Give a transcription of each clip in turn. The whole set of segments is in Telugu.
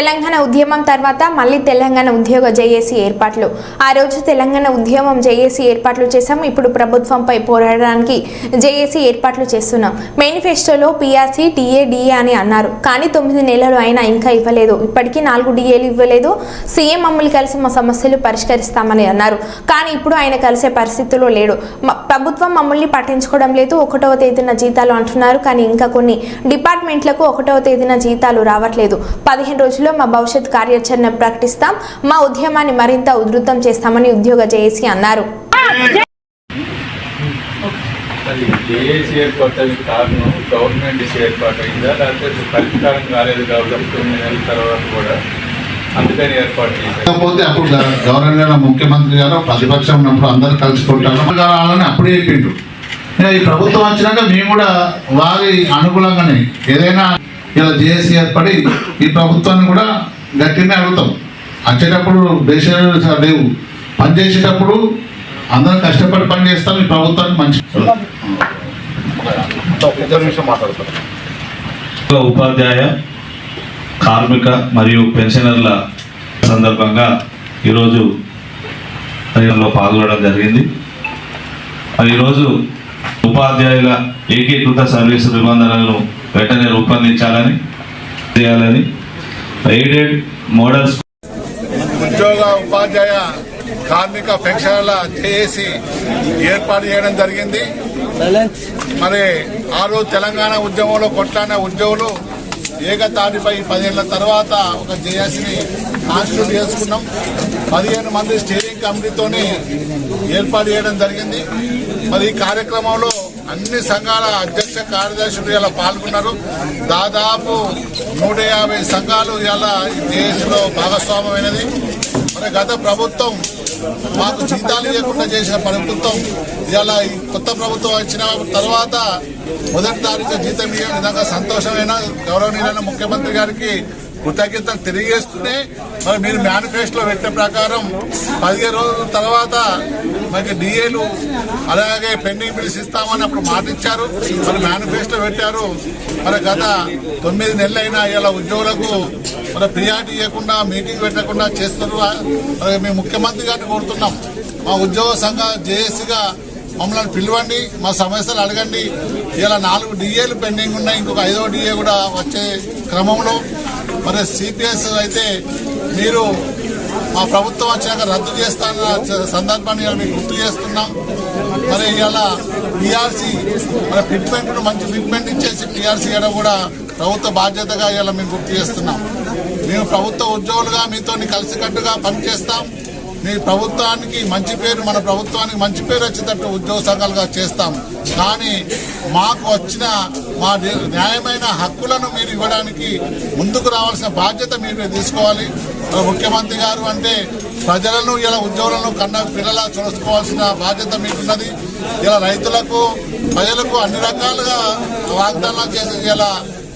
తెలంగాణ ఉద్యమం తర్వాత మళ్ళీ తెలంగాణ ఉద్యోగ జేఏసీ ఏర్పాట్లు. ఆ రోజు తెలంగాణ ఉద్యమం జేఏసీ ఏర్పాట్లు చేశాం ఇప్పుడు ప్రభుత్వంపై పోరాడడానికి జేఏసీ ఏర్పాట్లు చేస్తున్నాం. మేనిఫెస్టోలో పీఆర్సీ టీఏ డిఏ అని అన్నారు. కానీ తొమ్మిది నెలలు అయినా ఇంకా ఇవ్వలేదు. ఇప్పటికీ నాలుగు డిఏలు ఇవ్వలేదు. సీఎం మమ్మల్ని కలిసి మా సమస్యలు పరిష్కరిస్తామని అన్నారు. కానీ ఇప్పుడు ఆయన కలిసే పరిస్థితిలో లేడు. ప్రభుత్వం మమ్మల్ని పట్టించుకోవడం లేదు ఒకటవ తేదీన జీతాలు అంటున్నారు. కానీ ఇంకా కొన్ని డిపార్ట్మెంట్లకు ఒకటవ తేదీన జీతాలు రావట్లేదు. పదిహేను రోజుల్లో మా భవిష్యత్ కార్యాచరణ ప్రకటిస్తాం. మా ఉద్యమాన్ని మరింత ఉధృతం చేస్తామని ఉద్యోగ జేఏసీ అన్నారు. అది జేఏసీ కారణం గవర్నమెంట్ ఏర్పాటు అయిందా లేకపోతే పరిష్కారం కాలేదు కాబట్టి తొమ్మిది నెలల తర్వాత కూడా అందుకని ఏర్పాటు చేశారు. కాకపోతే అప్పుడు గవర్నర్ ముఖ్యమంత్రి గారు ప్రతిపక్షం ఉన్నప్పుడు అందరు కలుసుకుంటారు వాళ్ళని అప్పుడే చెప్పిండ్రు. ఇక ఈ ప్రభుత్వం వచ్చినాక మేము కూడా వారి అనుకూలంగానే ఏదైనా ఇలా జేఏసీ ఏర్పడి ఈ ప్రభుత్వాన్ని కూడా గట్టినే అడుగుతాం. వచ్చేటప్పుడు దేశాలు లేవు. పని చేసేటప్పుడు అందరం కష్టపడి పని చేస్తాం ఈ ప్రభుత్వానికి మంచి ఉపాధ్యాయ కార్మిక మరియు పెన్షనర్ల సందర్భంగా ఈరోజు కార్యక్రమంలో పాల్గొనడం జరిగింది. మరి ఈరోజు ఉపాధ్యాయుల ఏకీకృత సర్వీసు నిబంధనలను వెంటనే రూపొందించాలని చేయాలని ఎయిడెడ్ మోడల్స్ ఉద్యోగ ఉపాధ్యాయ కార్మిక పెన్షన్ల జేఏసీ ఏర్పాటు చేయడం జరిగింది. మరి ఆ రోజు తెలంగాణ ఉద్యమంలో కొట్లాడిన ఉద్యోగులు ఏకతాటిపై పదేళ్ళ తర్వాత ఒక జేఏసీని కాన్స్టిట్యూట్ చేసుకున్నాం. పదిహేను మంది స్టీరింగ్ కమిటీతోనే ఏర్పాటు చేయడం జరిగింది. మరి ఈ కార్యక్రమంలో అన్ని సంఘాల అధ్యక్ష కార్యదర్శులు ఇలా పాల్గొన్నారు. దాదాపు నూట యాభై సంఘాలు ఇలా ఈ దేశంలో భాగస్వామ్యమైనది. మరి గత ప్రభుత్వం మాకు జీతాలు ఇవ్వకుండా చేసిన ప్రభుత్వం ఇలా ఈ కొత్త ప్రభుత్వం వచ్చిన తర్వాత మొదటి తారీఖు జీతం ఇవ్వడం నిజంగా సంతోషమైన గౌరవనీయులైన ముఖ్యమంత్రి గారికి కృతజ్ఞతలు తెలియజేస్తూనే మరి మీరు మేనిఫెస్టోలో పెట్టిన ప్రకారం పదిహేను రోజుల తర్వాత మరి డిఏలు అలాగే పెండింగ్ బిల్స్ ఇస్తామని అప్పుడు మాట ఇచ్చారు మరి మేనిఫెస్టో పెట్టారు. మరి గత తొమ్మిది నెలలైనా ఇలా ఉద్యోగులకు మరి ప్రియారిటీ ఇవ్వకుండా మీటింగ్ పెట్టకుండా చేస్తున్నారు? మరి మేము ముఖ్యమంత్రి గారిని కోరుతున్నాం. మా ఉద్యోగ సంఘ జేఏసీగా మమ్మల్ని పిలవండి మా సమస్యలు అడగండి. ఇలా నాలుగు డిఏలు పెండింగ్ ఉన్నాయి. ఇంకొక ఐదో డిఏ కూడా వచ్చే క్రమంలో. మరి సిపిఎస్ అయితే మీరు మా ప్రభుత్వం వచ్చాక రద్దు చేస్తాన సందర్భాన్ని మీకు గుర్తు చేస్తున్నాం. మరి ఇవాళ టీఆర్సీ మరి ఫిట్మెంట్ను మంచి ఫిట్మెంట్ ఇచ్చేసి టీఆర్సీ ఇవ్వడం కూడా ప్రభుత్వ బాధ్యతగా ఇవాళ మేము గుర్తు చేస్తున్నాం. మేము ప్రభుత్వ ఉద్యోగులుగా మీతో కలిసికట్టుగా పనిచేస్తాం. మీ ప్రభుత్వానికి మంచి పేరు మన ప్రభుత్వానికి మంచి పేరు వచ్చేటట్టు ఉద్యోగ సంఘాలుగా చేస్తాం. కానీ మాకు వచ్చిన మా న్యాయమైన హక్కులను మీరు ఇవ్వడానికి ముందుకు రావాల్సిన బాధ్యత మీరు తీసుకోవాలి. ముఖ్యమంత్రి గారు అంటే ప్రజలను ఇలా ఉద్యోగులను కన్న పిల్లలా చూసుకోవాల్సిన బాధ్యత మీకున్నది. ఇలా రైతులకు ప్రజలకు అన్ని రకాలుగా వాగ్దానాలు చేసి ఇలా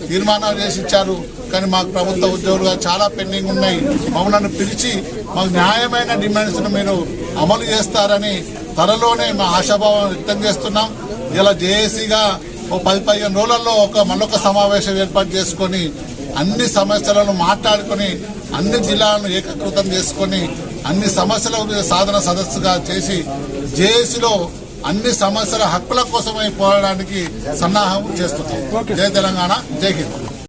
తీర్మానాలు చేసి ఇచ్చారు. కానీ మాకు ప్రభుత్వ ఉద్యోగులుగా చాలా పెండింగ్ ఉన్నాయి. మమ్మల్ని పిలిచి మాకు న్యాయమైన డిమాండ్స్ను మీరు అమలు చేస్తారని త్వరలోనే మా ఆశాభావం వ్యక్తం చేస్తున్నాం. ఇలా జేఏసీగా ఓ పది పదిహేను రోజులలో ఒక మరొక సమావేశం ఏర్పాటు చేసుకొని అన్ని సమస్యలను మాట్లాడుకొని అన్ని జిల్లాలను ఏకీకృతం చేసుకొని అన్ని సమస్యల సాధన సదస్సుగా చేసి జేఏసీలో అన్ని సమస్యల హక్కుల కోసమై పోరాడడానికి సన్నాహం చేస్తున్నాం. జై తెలంగాణ జై హింద్.